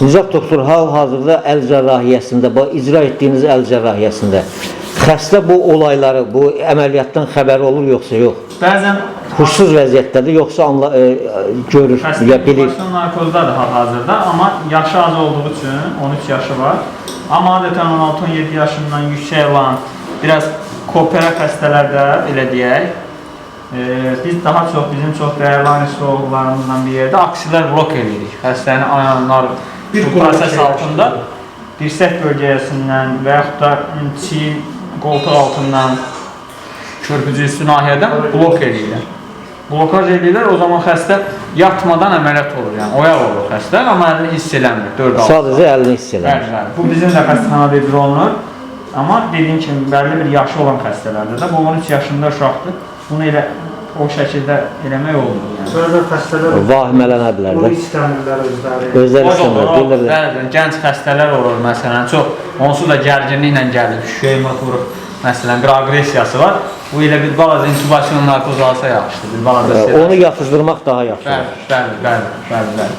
Nicat doktor hal-hazırda əl cərrahiyyəsində, icra etdiyiniz əl cərrahiyyəsində xəstə bu olayları, bu əməliyyatdan xəbəri olur yoxsa yox? Bəzən Huşsuz vəziyyətdədir, yoxsa anla, e, görür, xəstə ya bilir. başdan narkozdadır hal-hazırda, amma yaşı az olduğu üçün 13 yaşı var. Amma adətən 16-17 yaşından yüksək olan biraz koopera xəstələrdə elə deyək, e, biz daha çox bizim çox dəyərli anesteziyologlarımızdan bir yerdə aksilər blok edirik. Xəstənin ayağınlar Bir bu proses şey altında dirsək bölgəsindən və yaxud da çiyin qoltuq altından körpücü üstü nahiyədən blok edirlər. Blokaj edirlər, o zaman xəstə yatmadan əməliyyat olur, yəni oyaq olur xəstə, amma əlini hiss eləmir, 4 6. Sadəcə əlini hiss edir. Bəli, bəli. Bu bizim də xəstəxanada icra olunur. Amma dediyim kimi bəlli bir yaşı olan xəstələrdə də bu 13 yaşında uşaqdır. Bunu elə o şəkildə eləmək olmur yəni. Bəzən xəstələr Vahimələnə bilər bunu də. istəmirlər özləri. Özləri O da istəmir, olur, o, bilirlər. bəli, gənc xəstələr olur məsələn, çox onsuz da gərginliklə gəlir, şüşəyə vurur. Məsələn, bir aqressiyası var. Bu ilə bir balaca intubasiyon narkoz alsa yaxşıdır. Bir balaca Onu yatızdırmaq daha yaxşıdır. Bəli, bəli, bəli, bəli, bəli.